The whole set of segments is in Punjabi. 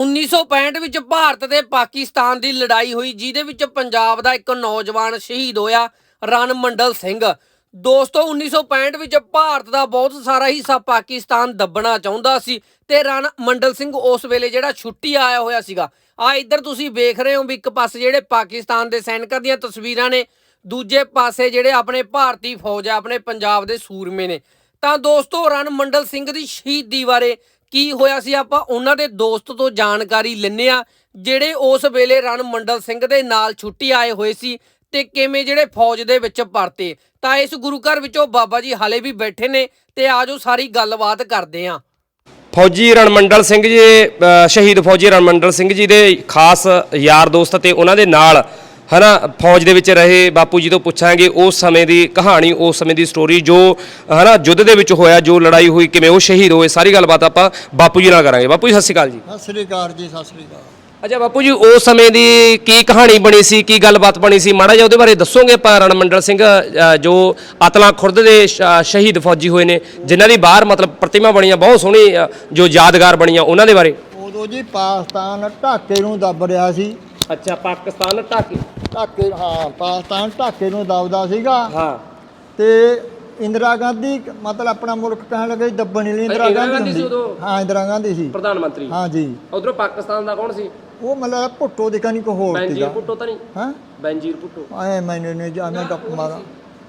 1965 ਵਿੱਚ ਭਾਰਤ ਤੇ ਪਾਕਿਸਤਾਨ ਦੀ ਲੜਾਈ ਹੋਈ, ਜਿਹਦੇ ਵਿੱਚ ਪੰਜਾਬ ਦਾ ਇੱਕ ਨੌਜਵਾਨ ਸ਼ਹੀਦ ਹੋਇਆ, ਰਣ ਮੰਡਲ ਸਿੰਘ। ਦੋਸਤੋ 1965 ਵਿੱਚ ਭਾਰਤ ਦਾ ਬਹੁਤ ਸਾਰਾ ਹਿੱਸਾ ਪਾਕਿਸਤਾਨ ਦੱਬਣਾ ਚਾਹੁੰਦਾ ਸੀ ਤੇ ਰਣ ਮੰਡਲ ਸਿੰਘ ਉਸ ਵੇਲੇ ਜਿਹੜਾ ਛੁੱਟੀ ਆਇਆ ਹੋਇਆ ਸੀਗਾ। ਆ ਇੱਧਰ ਤੁਸੀਂ ਵੇਖ ਰਹੇ ਹੋ ਵੀ ਇੱਕ ਪਾਸੇ ਜਿਹੜੇ ਪਾਕਿਸਤਾਨ ਦੇ ਸੈਨਿਕਾਂ ਦੀਆਂ ਤਸਵੀਰਾਂ ਨੇ, ਦੂਜੇ ਪਾਸੇ ਜਿਹੜੇ ਆਪਣੇ ਭਾਰਤੀ ਫੌਜ ਆ, ਆਪਣੇ ਪੰਜਾਬ ਦੇ ਸੂਰਮੇ ਨੇ। ਤਾਂ ਦੋਸਤੋ, ਰਣ ਮੰਡਲ ਸਿੰਘ ਦੀ ਸ਼ਹੀਦੀ ਬਾਰੇ ਕੀ ਹੋਇਆ ਸੀ? ਆਪਾਂ ਉਹਨਾਂ ਦੇ ਦੋਸਤ ਤੋਂ ਜਾਣਕਾਰੀ ਲੈਂਦੇ ਆ ਜਿਹੜੇ ਉਸ ਵੇਲੇ ਰਣ ਮੰਡਲ ਸਿੰਘ ਦੇ ਨਾਲ ਛੁੱਟੀ ਆਏ ਹੋਏ ਸੀ ਤੇ ਕਿਵੇਂ ਜਿਹੜੇ ਫੌਜ ਦੇ ਵਿੱਚ ਪਰਤੇ। ਤਾਂ ਇਸ ਗੁਰੂ ਘਰ ਵਿੱਚੋਂ ਬਾਬਾ ਜੀ ਹਾਲੇ ਵੀ ਬੈਠੇ ਨੇ ਤੇ ਆਜੋ ਸਾਰੀ ਗੱਲਬਾਤ ਕਰਦੇ ਆਂ ਫੌਜੀ ਰਣਮੰਡਲ ਸਿੰਘ ਜੀ ਸ਼ਹੀਦ ਫੌਜੀ ਰਣਮੰਡਲ ਸਿੰਘ ਜੀ ਦੇ ਖਾਸ ਯਾਰ ਦੋਸਤ ਤੇ ਉਹਨਾਂ ਦੇ ਨਾਲ ਹਨਾ ਫੌਜ ਦੇ ਵਿੱਚ ਰਹੇ ਬਾਪੂ ਜੀ ਤੋਂ ਪੁੱਛਾਂਗੇ ਉਸ ਸਮੇਂ ਦੀ ਕਹਾਣੀ ਉਸ ਸਮੇਂ ਦੀ ਸਟੋਰੀ ਜੋ ਹਨਾ ਯੁੱਧ ਦੇ ਵਿੱਚ ਹੋਇਆ ਜੋ ਲੜਾਈ ਹੋਈ ਕਿਵੇਂ ਉਹ ਸ਼ਹੀਦ ਹੋਏ ਸਾਰੀ ਗੱਲਬਾਤ ਆਪਾਂ ਬਾਪੂ ਜੀ ਨਾਲ ਕਰਾਂਗੇ। ਬਾਪੂ ਜੀ ਸਤਿ ਸ਼੍ਰੀ ਅਕਾਲ ਜੀ। ਸਤਿ ਸ੍ਰੀ ਅਕਾਲ ਜੀ ਸਤਿ ਸ੍ਰੀ ਅਕਾਲ। ਅੱਛਾ ਬਾਪੂ ਜੀ ਉਸ ਸਮੇਂ ਦੀ ਕੀ ਕਹਾਣੀ ਬਣੀ ਸੀ ਕੀ ਗੱਲਬਾਤ ਬਣੀ ਸੀ? ਮਾੜਾ ਜਿਹਾ ਉਹਦੇ ਬਾਰੇ ਦੱਸੋਗੇ ਆਪਾਂ ਰਣਮੰਡਲ ਸਿੰਘ ਅ, ਜੋ ਅਤਲਾ ਖੁਰਦ ਦੇ ਸ਼- ਸ਼ਹੀਦ ਫੌਜੀ ਹੋਏ ਨੇ ਜਿਨ੍ਹਾਂ ਦੀ ਬਾਹਰ ਮਤਲਬ ਪ੍ਰਤਿਮਾ ਬਣੀਆਂ ਬਹੁਤ ਸੋਹਣੀ ਅ, ਜੋ ਯਾਦਗਾਰ ਬਣੀਆਂ ਉਹਨਾਂ ਦੇ ਬਾਰੇ। ਉਦੋਂ ਜੀ ਪਾਕਿਸਤਾਨ ਢਾਕੇ ਨੂੰ ਦੱਬ ਰਿਹਾ ਸੀ। ਅੱਛਾ ਪਾਕਿਸਤਾਨ ਢਾਕੇ ਢਾਕੇ ਹਾਂ ਪਾਕਿਸਤਾਨ ਢਾਕੇ ਨੂੰ ਦਬਦਾ ਸੀਗਾ। ਹਾਂ। ਤੇ ਇੰਦਰਾ ਗਾਂਧੀ ਮਤਲਬ ਆਪਣਾ ਮੁਲਕ ਕਹਿਣ ਲੱਗੇ ਦੱਬਣ ਲਈ ਇੰਦਰਾ ਗਾਂਧੀ ਸੀ ਉਦੋਂ? ਹਾਂ ਇੰਦਰਾ ਗਾਂਧੀ ਸੀ। ਪ੍ਰਧਾਨ ਮੰਤਰੀ। ਹਾਂ ਜੀ। ਉਧਰੋਂ ਪਾਕਿਸਤਾਨ ਦਾ ਕੌਣ ਸੀ? ਉਹ ਮਤਲਬ ਭੁੱਟੋ ਦੀ ਕਨੀ ਕੋ ਹੋਰ ਬੈਂਜੀਰ ਭੁੱਟੋ ਤਾਂ ਨਹੀਂ? ਹਾਂ? ਬੈਂਜੀਰ ਭੁੱਟੋ। ਐ ਮੈਨੂੰ ਨੇ ਜਾਣਾ ਟੱਪ ਮਾਰਾ।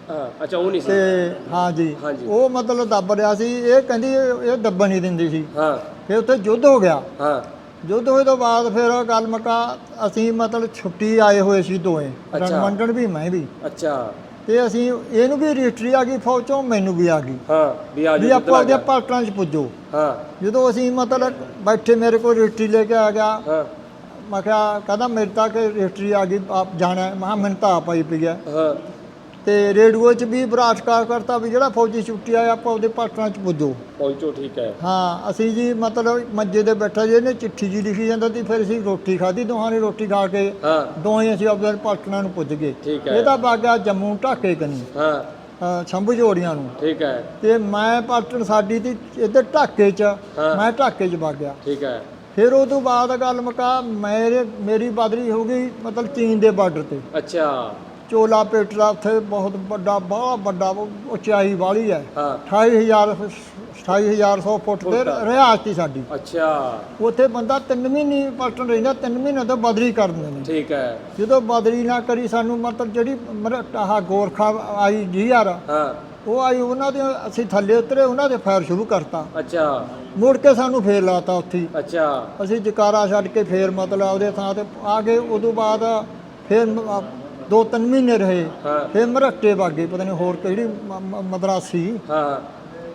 ਹਾਂ ਅੱਛਾ ਉਹ ਨਹੀਂ ਸੀ। ਤੇ ਹਾਂ ਜੀ। ਉਹ ਮਤਲਬ ਦੱਬ ਰਿਹਾ ਸੀ। ਇਹ ਕਹਿੰਦੀ ਇਹ ਇਹ ਦੱਬਣ ਨਹੀਂ ਦਿੰਦੀ ਸੀ। ਹਾਂ। ਫਿਰ ਉੱਥੇ ਯੁੱਧ ਹੋ ਗਿਆ। ਹਾਂ। ਯੁੱਧ ਹੋਏ ਤੋਂ ਬਾਅਦ ਫਿਰ ਉਹ ਗੱਲ ਮੁਕਾ ਅਸੀਂ ਮਤਲਬ ਛੁੱਟੀ ਆਏ ਹੋਏ ਸੀ ਦੋਵੇਂ। ਅੱਛਾ। ਰਣਮੰਡਲ ਵੀ ਮੈਂ ਵੀ। ਅੱਛਾ। ਤੇ ਅਸੀਂ ਇਹਨੂੰ ਵੀ ਰਜਿਸਟਰੀ ਆ ਗਈ ਫੌਜ ਚੋਂ ਮੈਨੂੰ ਵੀ ਆ ਗਈ। ਹਾਂ ਵੀ ਆ ਵੀ ਜਾਓ ਆਪਾਂ 'ਚ ਪੁੱਜੋ। ਹਾਂ। ਜਦੋਂ ਅਸੀਂ ਮਤਲਬ ਬੈਠੇ ਮੇਰੇ ਕੋਲ ਰਜਿਸਟਰੀ ਲੈ ਕੇ ਆ ਗਿਆ ਹਾਂ। ਮੈਂ ਕਿਹਾ ਕਹਿੰਦਾ ਮੇਰੇ ਤੱਕ ਰਜਿਸਟਰੀ ਆ ਗਈ ਆਪ ਜਾਣਾ ਹੈ। ਮੈਂ ਕਿਹਾ ਮੈਨੂੰ ਤਾਂ ਆਪ ਆਈ ਪਈ ਹੈ। ਹਾਂ। ਤੇ ਰੇਡੀਓ 'ਚ ਵੀ ਬਰਾਸ਼ਕਾਰ ਕਰਤਾ ਵੀ ਜਿਹੜਾ ਫੌਜੀ ਛੁੱਟੀ ਆਇਆ ਆਪਾਂ ਉਹਦੇ ਪਾਟਲਾਂ 'ਚ ਪੁੱਜੋ। ਪਹੁੰਚੋ ਠੀਕ ਹੈ। ਹਾਂ ਅਸੀਂ ਜੀ ਮਤਲਬ ਮੰਜੇ ਤੇ ਬੈਠਾ ਜੀ ਇਹਨੇ ਚਿੱਠੀ ਜੀ ਲਿਖੀ ਜਾਂਦਾ ਸੀ ਫਿਰ ਅਸੀਂ ਰੋਟੀ ਖਾਧੀ ਦੋਹਾਂ ਨੇ ਰੋਟੀ ਖਾ ਕੇ ਹਾਂ। ਦੋਵੇਂ ਅਸੀਂ ਆਪਣੇ ਪਲਟਣਾ ਨੂੰ ਪੁੱਜ ਗਏ। ਠੀਕ ਹੈ। ਇਹ ਤਾਂ ਬਾਗਿਆ ਜੰਮੂ ਢਾਕੇ ਕਨੀ। ਹਾਂ। ਅ, ਸ਼ੰਭੂ ਜੋੜੀਆਂ ਨੂੰ। ਠੀਕ ਹੈ। ਤੇ ਮੈਂ ਪਲਟਣ ਸਾਡੀ ਤੇ ਇੱਧਰ ਢਾਕੇ 'ਚ ਹਾਂ। ਮੈਂ ਢਾਕੇ 'ਚ ਵਗ ਗਿਆ। ਠੀਕ ਹੈ। ਫਿਰ ਉਹ ਤੋਂ ਬਾਅਦ ਗੱਲ ਮੁਕਾ ਮੇਰੇ ਮੇਰੀ ਬਦਲੀ ਹੋ ਗਈ ਮਤਲਬ ਚੀਨ ਦੇ ਬਾਰਡਰ ਤੇ। ਅੱਛਾ। ਚੋਲਾ ਪੇਟਰਾ ਉੱਥੇ ਬਹੁਤ ਵੱਡਾ ਬਹੁਤ ਵੱਡਾ ਉਚਾਈ ਵਾਲੀ ਹੈ। ਹਾਂ। 28000 28100 ਫੁੱਟ ਤੇ ਰਿਹਾਇਸ਼ ਸੀ ਸਾਡੀ। ਅੱਛਾ। ਉੱਥੇ ਬੰਦਾ 3 ਮਹੀਨੇ ਪਲਟਣ ਰਹਿੰਦਾ 3 ਮਹੀਨੇ ਤੋਂ ਬਦਲੀ ਕਰ ਦਿੰਦੇ ਨੇ। ਠੀਕ ਹੈ। ਜਦੋਂ ਬਦਲੀ ਨਾ ਕਰੀ ਸਾਨੂੰ ਮਤਲਬ ਜਿਹੜੀ ਆਹ ਗੋਰਖਾ ਆਈ ਜੀ ਯਾਰ ਹਾਂ। ਉਹ ਆਈ ਉਹਨਾਂ ਦੇ ਅਸੀਂ ਥੱਲੇ ਉਤਰੇ ਉਹਨਾਂ ਦੇ ਫਾਇਰ ਸ਼ੁਰੂ ਕਰਤਾ। ਅੱਛਾ। ਮੁੜ ਕੇ ਸਾਨੂੰ ਫੇਰ ਲਾਤਾ ਉੱਥੇ। ਅੱਛਾ। ਅਸੀਂ ਜਕਾਰਾ ਛੱਡ ਕੇ ਫੇਰ ਮਤਲਬ ਉਹਦੇ ਥਾਂ ਤੇ ਆ ਗਏ ਉਦੋਂ ਬਾਅਦ ਫੇਰ ਦੋ ਤਿੰਨ ਮਹੀਨੇ ਰਹੇ ਫੇਰ ਮਰੱਟੇ ਵਾਗੇ ਪਤਾ ਨਹੀਂ ਹੋਰ ਕਿਹੜੀ ਮਦਰਾਸੀ। ਹਾਂ।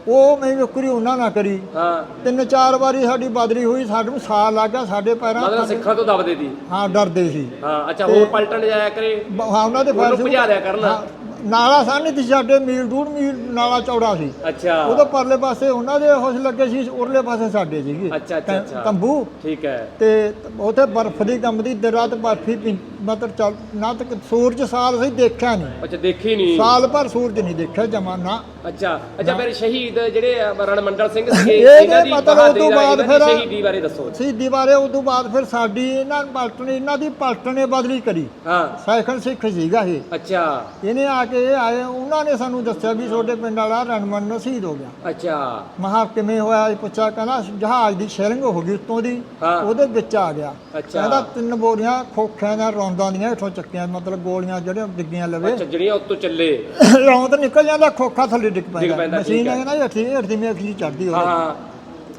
ਉਹ ਮੈਂ ਨੌਕਰੀ ਉਹਨਾਂ ਨਾ ਕਰੀ। ਹਾਂ। ਤਿੰਨ ਚਾਰ ਵਾਰੀ ਸਾਡੀ ਬਦਲੀ ਹੋਈ ਸਾਨੂੰ ਸਾਲ ਲੱਗ ਗਿਆ ਸਾਡੇ ਪੈਰਾਂ ਮਤਲਬ ਸਿੱਖਾਂ ਤੋਂ ਦਬਦੇ ਦੀ ਹਾਂ ਡਰਦੇ ਸੀ। ਹਾਂ ਅੱਛਾ ਹੋਰ ਪਲਟਣ ਜਾਇਆ ਕਰੇ। ਹਾਂ ਉਹਨਾਂ ਦੇ ਸ਼ੁਰੂ- ਭਜਾ ਦਿਆ ਕਰਨਾ। ਨਾਲਾ ਸਾਹਮਣੇ ਤੇ ਸਾਡੇ ਮੀਲ ਡੂਢ ਮੀਲ ਨਾਲਾ ਚੌੜਾ ਸੀ। ਅੱਛਾ। ਉਹਦੇ ਪਰਲੇ ਪਾਸੇ ਉਹਨਾਂ ਦੇ ਹੋਸ਼ ਲੱਗੇ ਸੀ ਉਰਲੇ ਪਾਸੇ ਸਾਡੇ ਸੀਗੇ। ਅੱਛਾ, ਅੱਛਾ, ਅੱਛਾ। ਤੰਬੂ। ਠੀਕ ਹੈ। ਤੇ ਉੱਥੇ ਬਰਫ਼ ਦੀ ਕੰਬਦੀ ਦਿਨ ਰਾਤ ਬਰਫੀ ਪੀ- ਮਤਲਬ ਚੱਲ ਨਾ ਤੱਕ ਸੂਰਜ ਸਾਲ ਅਸੀਂ ਦੇਖਿਆ ਨਹੀਂ। ਅੱਛਾ ਦੇਖੀ ਨਹੀਂ। ਸਾਲ ਭਰ ਸੂਰਜ ਨਹੀਂ ਦੇਖਿਆ ਜਮਾਨਾ। ਅੱਛਾ ਅੱਛਾ ਫਿਰ ਸ਼ਹੀਦ ਜਿਹੜੇ ਰਣਮੰਡਲ ਸਿੰਘ ਸੀਗੇ ਇਹਨਾਂ ਦੀ ਬਹਾਦਰੀ ਫਿਰ- ਸ਼ਹੀਦੀ ਬਾਰੇ ਦੱਸੋ। ਸ਼ਹੀਦੀ ਬਾਰੇ ਉਸ ਤੋਂ ਬਾਅਦ ਫਿਰ ਸਾਡੀ ਇਹਨਾਂ ਪਲਟਣ ਇਹਨਾਂ ਦੀ ਪਲਟਣ ਨੇ ਬਦਲੀ ਕਰੀ। ਹਾਂ। ਸਾਈਕਲ ਸਿੱਖ ਸੀਗਾ ਇਹ। ਅੱਛਾ। ਇਹਨੇ ਆ ਕੇ ਇਹ ਆਏ ਉਹਨਾਂ ਨੇ ਸਾਨੂੰ ਦੱਸਿਆ ਵੀ ਤੁਹਾਡੇ ਪਿੰਡ ਵਾਲਾ ਰਣਮਨ ਨੂੰ ਸ਼ਹੀਦ ਹੋ ਗਿਆ। ਅੱਛਾ। ਮਹਾ ਕਿਵੇਂ ਹੋਇਆ ਇਹ ਪੁੱਛਿਆ ਕਹਿੰਦਾ ਜਹਾਜ਼ ਦੀ ਸ਼ੈਲਿੰਗ ਹੋ ਗਈ ਉੱਤੋਂ ਦੀ। ਉਹਦੇ ਵਿੱਚ ਆ ਗਿਆ। ਕਹਿੰਦਾ ਤਿੰਨ ਬੋਰੀਆਂ ਖੋਖਿਆਂ ਰੌਂਦਾਂ ਦੀਆਂ ਇੱਥੋਂ ਚੱਕੀਆਂ ਮਤਲਬ ਗੋਲੀਆਂ ਜਿਹੜੀਆਂ ਡਿੱਗੀਆਂ ਲਵੇ। ਅੱਛਾ ਜਿਹੜੀਆਂ ਉੱਤੋਂ ਚੱਲੇ। ਰੌਂਦ ਨਿਕਲ ਜਾਂਦਾ ਖੋਖਾ ਥੱਲੇ ਡਿੱਗ ਪੈਂਦਾ ਪੈਂਦਾ, ਮਸ਼ੀਨ ਠੀਕ ਹੈ। ਕਹਿੰਦਾ ਹੱਥੀ ਚੜਦੀ ਹੋਵੇ ਹਾਂ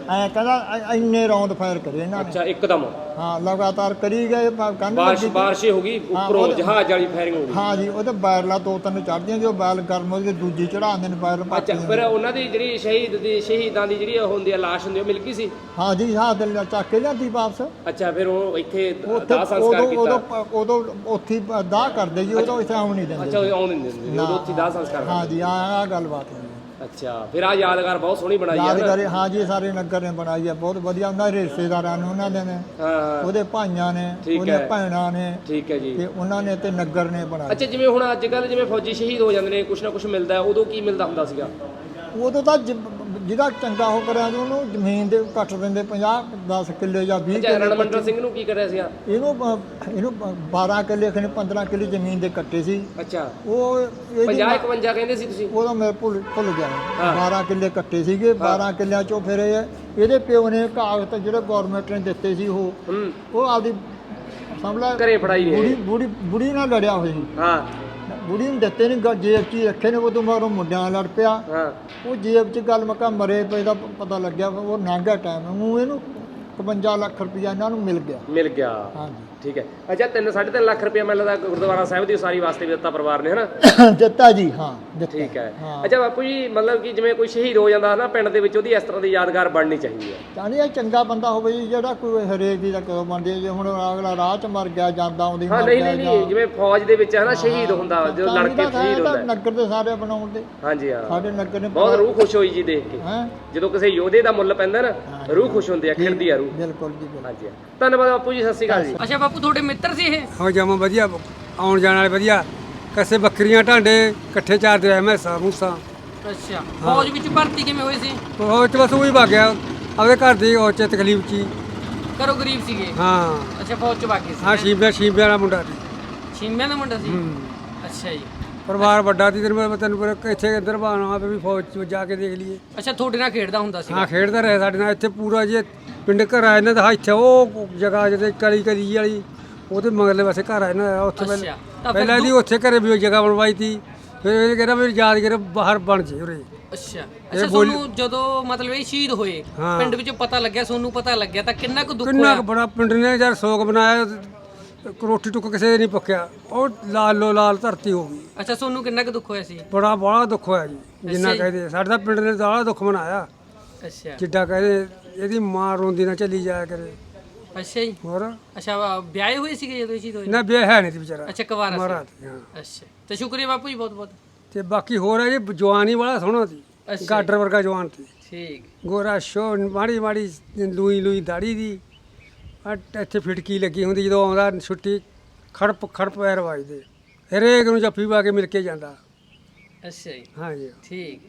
ਐ ਕਹਿੰਦਾ ਐ- ਇੰਨੇ ਰੌਂਦ ਫਾਇਰ ਕਰੇ ਇਹਨਾਂ ਨੇ। ਅੱਛਾ ਇੱਕਦਮ। ਹਾਂ ਲਗਾਤਾਰ ਕਰੀ ਗਏ ਪ- ਕੰਨ ਬਾਰਿਸ਼। ਬਾਰਿਸ਼ ਹੋ ਗਈ ਉੱਪਰੋਂ ਉਹਦੇ- ਜਹਾਜ਼ ਵਾਲੀ ਫਾਇਰਿੰਗ ਹੋ ਗਈ। ਹਾਂ ਜੀ ਉਹਦੇ ਬੈਰਲਾ ਦੋ ਤਿੰਨ ਚੜਦੀਆਂ ਜੋ ਬੈਲ ਗਰਮ ਹੋ ਗਈ ਦੂਜੀ ਚੜਾਉਂਦੇ ਨੇ ਬੈਲ ਅੱਛਾ ਫਿਰ ਉਹਨਾਂ ਦੀ ਜਿਹੜੀ ਸ਼ਹੀਦ ਦੀ ਸ਼ਹੀਦਾਂ ਦੀ ਜਿਹੜੀ ਉਹ ਹੁੰਦੀ ਆ ਲਾਸ਼ ਹੁੰਦੀ ਆ, ਉਹ ਮਿਲ ਗਈ ਸੀ? ਹਾਂ ਜੀ ਹਾਂ ਦਿਲ ਚੱਕ ਕੇ ਲਿਆਂਦੀ ਵਾਪਸ। ਅੱਛਾ ਫਿਰ ਉਹ ਇੱਥੇ ਉੱਥੇ ਦਾਹ ਸੰਸਕਾਰ ਉਦੋਂ ਕੀਤਾ। ਉਦੋਂ ਉਦੋਂ ਉੱਥੇ ਹੀ ਦਾਹ ਕਰਦੇ ਜੀ ਉਦੋਂ ਇੱਥੇ ਆਉਣ ਨਹੀਂ ਅੱਛਾ ਦਿੰਦੇ ਉਹ ਆਉਣ ਨਹੀਂ ਦਿੰਦੇ। ਉਦੋਂ ਉੱਥੇ ਦਾਹ ਸੰਸਕਾਰ ਹਾਂ ਜੀ ਆ ਆ ਗੱਲਬਾਤ ਹੈ। ਅੱਛਾ ਫਿਰ ਆ ਯਾਦਗਾਰ ਬਹੁਤ ਸੋਹਣੀ ਬਣਾਈ ਆ ਯਾਦ ਨਾ ਕਰੇ ਹਾਂ ਜੀ ਸਾਰੇ ਨਗਰ ਨੇ ਬਣਾਈ ਹੈ ਬਹੁਤ ਵਧੀਆ। ਉਹਨਾਂ ਦੇ ਰਿਸ਼ਤੇਦਾਰਾਂ ਨੇ ਉਹਨਾਂ ਦੇ ਨੇ। ਹਾਂ। ਹਾਂ ਉਹਦੇ ਭਾਈਆਂ ਨੇ ਠੀਕ ਉਹਦੀਆਂ ਹੈ। ਭੈਣਾਂ ਨੇ। ਠੀਕ ਹੈ ਜੀ। ਤੇ ਉਹਨਾਂ ਨੇ ਤੇ ਨਗਰ ਨੇ ਬਣਾਈ। ਅੱਛਾ ਜਿਵੇਂ ਹੁਣ ਅੱਜ ਕੱਲ ਜਿਵੇਂ ਫੌਜੀ ਸ਼ਹੀਦ ਹੋ ਜਾਂਦੇ ਨੇ ਕੁਛ ਨਾ ਕੁਛ ਮਿਲਦਾ ਹੈ, ਉਦੋਂ ਕੀ ਮਿਲਦਾ ਹੁੰਦਾ ਸੀਗਾ? ਉਦੋਂ ਤਾਂ ਜ- ਜਿਹਦਾ ਚੰਗਾ ਹੋ ਕਰਿਆ ਤੇ ਉਹਨੂੰ ਜ਼ਮੀਨ ਦੇ ਕੱਟ ਦਿੰਦੇ 50 10 ਕਿੱਲੇ ਜਾਂ 20 ਅੱਛਾ ਕਿੱਲੇ ਰਣਮੰਡਲ ਸਿੰਘ ਨੂੰ ਕੀ ਕਰਿਆ ਸੀਗਾ? ਇਹਨੂੰ ਇਹਨੂੰ ਅ, 12 ਕਿੱਲੇ ਖਨੇ 15 ਕਿੱਲੇ ਜ਼ਮੀਨ ਦੇ ਕੱਟੇ ਸੀ। ਅੱਛਾ। ਉਹ ਇਹਦੀ 50 51 ਕਹਿੰਦੇ ਸੀ ਤੁਸੀਂ? ਉਹਦਾ ਮੈਂ ਭੁੱਲ ਭੁੱਲ ਗਿਆ। ਹਾਂ। 12 ਕਿੱਲੇ ਕੱਟੇ ਸੀਗੇ 12 ਕਿੱਲਿਆਂ ਚੋਂ ਫਿਰ ਇਹ ਇਹਦੇ ਪਿਓ ਨੇ ਕਾਗਜ਼ ਜਿਹੜੇ ਗਵਰਨਮੈਂਟ ਨੇ ਦਿੱਤੇ ਸੀ ਉਹ। ਹੂੰ। ਉਹ ਆਪਦੀ ਸਮਝ ਲੈ ਘਰੇ ਫੜਾਈ ਨੇ। ਬੁੜੀ ਬੁੜੀ ਬੁੜੀ ਨਾਲ ਲੜਿਆ ਸੀ। ਹਾਂ। ਬੁੜੀ ਨੂੰ ਦਿੱਤੇ ਨਹੀਂ ਜੇਬ 'ਚ ਰੱਖੇ ਨੇ ਉਦੋਂ ਮਗਰੋਂ ਮੁੰਡਿਆਂ ਨਾਲ ਲੜ ਪਿਆ। ਹਾਂ। ਉਹ ਜੇਬ 'ਚ ਗੱਲ ਮਕਾ ਮਰੇ ਪਏ ਦਾ ਪ- ਪਤਾ ਲੱਗਿਆ ਉਹ ਨਾਂਗਾ ਟਾਈਮ ਨੂੰ ਇਹਨੂੰ 51 ਲੱਖ ਰੁਪਇਆ ਇਹਨਾਂ ਨੂੰ ਮਿਲ ਗਿਆ। ਮਿਲ ਗਿਆ। ਹਾਂਜੀ। ਠੀਕ ਹੈ। ਅੱਛਾ 3 3.5 ਲੱਖ ਰੁਪਏ ਮੈਨੂੰ ਲੱਗਦਾ ਗੁਰਦੁਆਰਾ ਸਾਹਿਬ ਦੀ ਉਸਾਰੀ ਵਾਸਤੇ ਵੀ ਦਿੱਤਾ ਪਰਿਵਾਰ ਨੇ ਹਨਾ? ਦਿੱਤਾ ਜੀ ਹਾਂ ਦਿੱਤਾ। ਠੀਕ ਹੈ। ਹਾਂ। ਅੱਛਾ ਬਾਪੂ ਜੀ ਮਤਲਬ ਕਿ ਜਿਵੇਂ ਕੋਈ ਸ਼ਹੀਦ ਹੋ ਜਾਂਦਾ ਨਾ ਪਿੰਡ ਦੇ ਵਿੱਚ ਉਹਦੀ ਇਸ ਤਰ੍ਹਾਂ ਦੀ ਯਾਦਗਾਰ ਬਣਨੀ ਚਾਹੀਦੀ ਹੈ। ਚਾਹਨੀ ਇਹ ਚੰਗਾ ਬੰਦਾ ਹੋਵੇ ਜੀ ਜਿਹੜਾ ਕੋਈ ਹਰੇਕ ਦੀ ਦਾ ਕਦੋਂ ਬਣਦੀ ਹੈ ਜੇ ਹੁਣ ਅਗਲਾ ਰਾਹ 'ਚ ਮਰ ਗਿਆ ਜਾਂਦਾ ਆਉਂਦੀ ਹਾਂ ਮਰ ਨਹੀਂ ਗਿਆ ਨਹੀਂ ਨਹੀਂ ਜਿਵੇਂ ਫੌਜ ਦੇ ਵਿੱਚ ਹਨਾ ਸ਼ਹੀਦ ਹੁੰਦਾ ਜਦੋਂ ਦਾ ਤਾਂ ਸ਼ਹੀਦ ਤਾਂ ਹੁੰਦਾ ਹੈ। ਨਗਰ ਦੇ ਸਾਰੇ ਬਣਾਉਣ ਦੇ। ਹਾਂਜੀ ਹਾਂ। ਸਾਡੇ ਨਗਰ ਨੇ ਬਹੁਤ ਰੂਹ ਖੁਸ਼ ਹੋਈ ਜੀ ਦੇਖ ਕੇ। ਹੈ? ਜਦੋਂ ਕਿਸੇ ਯੋਧੇ ਦਾ ਮੁੱਲ ਪੈਂਦਾ ਨਾ ਰੂਹ ਖੁਸ਼ ਹੁੰਦੀ ਹੈ ਖਿੜਦੀ ਹੈ ਰੂਹ। ਬਿਲਕੁਲ ਜੀ ਬਿਲਕੁਲ। ਹਾਂਜੀ। ਧੰਨਵਾਦ ਬਾਪੂ ਜੀ ਸਤਿ ਸ਼੍ਰੀ ਅਕਾਲ ਜੀ। ਅੱਛਾ ਬਾਪੂ ਤੁਹਾਡੇ ਮਿੱਤਰ ਸੀ ਇਹ? ਹੋ ਜਾਵਾਂ ਵਧੀਆ। ਆਉਣ ਜਾਣ ਵਾਲੇ ਵਧੀਆ। ਕਸੇ ਬੱਕਰੀਆਂ ਢਾਂਡੇ ਇਕੱਠੇ ਚਾਰਦੇ ਰਹੇ ਮੈਂ ਮੂਸਾ ਅੱਛਾ। ਫੌਜ ਵਿੱਚ ਭਰਤੀ ਕਿਵੇਂ ਹੋਏ ਸੀ? ਉਹ ਚ ਬਸ ਉਹੀ ਭੱਗ ਗਿਆ। ਆਪਦੇ ਘਰ ਦੀ ਉਹ ਚ ਤਕਲੀਫ ਚ। ਕਰੋ ਗਰੀਬ ਸੀਗੇ? ਹਾਂ। ਅੱਛਾ ਫੌਜ ਚ ਬਾਕੀ ਸੀ। ਹਾਂ ਸ਼ੀਬਿਆ ਸ਼ੀਬਿਆ ਵਾਲਾ ਮੁੰਡਾ ਸੀ। ਛਿੰਮਿਆਂ ਦਾ ਮੁੰਡਾ ਸੀ? ਅੱਛਾ ਜੀ। ਪਰਿਵਾਰ ਵੱਡਾ ਸੀ ਤੈਨੂੰ ਮੈਂ ਤੈਨੂੰ ਪਰ ਇੱਥੇ ਇੱਧਰ ਬਾਣਾ ਵੀ ਫੌਜ ਚ ਜਾ ਕੇ ਦੇਖ ਲਈਏ। ਅੱਛਾ ਤੁਹਾਡੇ ਨਾਲ ਖੇਡਦਾ ਹੁੰਦਾ ਸੀ ਹਾਂ ਖੇਡਦਾ ਰਿਹਾ ਸਾਡੇ ਨਾਲ। ਇੱਥੇ ਪੂਰਾ ਜੇ ਪਿੰਡ ਘਰ ਆ ਇਹਨਾਂ ਦਾ ਇੱਥੇ ਉਹ ਜਗ੍ਹਾ ਜਿਹਦੇ ਕਲੀ ਕਲੀ ਵਾਲੀ ਉਹਦੇ ਮਗਰਲੇ ਪਾਸੇ ਘਰ ਆ ਇਹਨਾਂ ਦਾ ਉੱਥੇ ਅੱਛਾ, ਪਹਿਲਾਂ ਤਾਂ ਫਿਰ ਪਹਿਲਾਂ ਇਹਦੀ ਉੱਥੇ ਘਰੇ ਵੀ ਉਹ ਜਗ੍ਹਾ ਬਣਵਾਈ ਤੀ। ਫਿਰ ਇਹ ਕਹਿੰਦਾ ਵੀ ਯਾਦ ਕਰੇ ਬਾਹਰ ਬਣ ਜੇ ਉਰੇ। ਅੱਛਾ ਅੱਛਾ ਤੁਹਾਨੂੰ ਜਦੋਂ ਮਤਲਬ ਇਹ ਸ਼ਹੀਦ ਹੋਏ ਹਾਂ। ਪਿੰਡ ਵਿੱਚ ਪਤਾ ਲੱਗਿਆ ਤੁਹਾਨੂੰ ਪਤਾ ਲੱਗਿਆ ਤਾਂ ਕਿੰਨਾ ਕੁ ਦੁੱਖ ਕਿੰਨਾ ਹੋਇਆ? ਕੁ ਬੜਾ ਪਿੰਡ ਨੇ ਯਾਰ ਸੋਗ ਬਣਾਇਆ ਤੇ ਰੋਟੀ ਟੁੱਕ ਕਿਸੇ ਦੇ ਨਹੀਂ ਪੱਕਿਆ। ਉਹ ਲਾਲ ਲੋ ਲਾਲ ਧਰਤੀ ਹੋ ਗਈ। ਅੱਛਾ ਤੁਹਾਨੂੰ ਕਿੰਨਾ ਕੁ ਦੁੱਖ ਹੋਇਆ ਸੀ? ਬੜਾ ਬੜਾ ਦੁੱਖ ਹੋਇਆ ਜੀ ਜਿੰਨਾ ਜੀ। ਕਹਦੇ। ਸਾਡੇ ਤਾਂ ਪਿੰਡ ਨੇ ਬੜਾ ਦੁੱਖ ਮਨਾਇਆ। ਅੱਛਾ। ਜਿੱਡਾ ਕਹਦੇ ਇਹਦੀ ਮਾਂ ਰੋਂਦੀ ਨਾ ਚੱਲੀ ਜਾਇਆ ਕਰੇ। ਅੱਛਾ ਜੀ। ਹੋਰ? ਅੱਛਾ ਵਾ- ਵਿਆਹੇ ਹੋਏ ਸੀਗੇ ਜਦੋਂ ਇਹ ਸ਼ਹੀਦ ਹੋਏ ਨਾ ਵਿਆਹ ਹੈ ਨਹੀਂ ਸੀ ਵਿਚਾਰਾ। ਅੱਛਾ ਕੁਵਾਰਾ ਸੀ। ਹਾਂ। ਅੱਛਾ। ਤੇ ਸ਼ੁਕਰੀਆ ਬਾਪੂ ਜੀ ਬਹੁਤ ਬਹੁਤ ਤੇ ਬਾਕੀ ਹੋਰ ਹੈ ਜੀ ਜਵਾਨੀ ਵਾਲਾ ਸੋਹਣਾ ਸੀ। ਅੱਛਾ। ਗਾਡਰ ਵਰਗਾ ਜਵਾਨ ਸੀ। ਠੀਕ। ਗੋਰਾ ਸ਼ੋ ਮਾੜੀ ਮਾੜੀ ਲੂਈ ਲੂਈ ਦਾੜੀ ਦੀ। ਆਹ ਇੱਥੇ ਫਿਟਕੀ ਲੱਗੀ ਹੁੰਦੀ ਜਦੋਂ ਆਉਂਦਾ ਛੁੱਟੀ ਖੜਪ ਖੜਪ ਪੈਰ ਵੱਜਦੇ। ਹਰੇਕ ਨੂੰ ਜੱਫੀ ਪਾ ਕੇ ਮਿਲ ਕੇ ਜਾਂਦਾ। ਅੱਛਾ ਜੀ। ਹਾਂਜੀ। ਠੀਕ।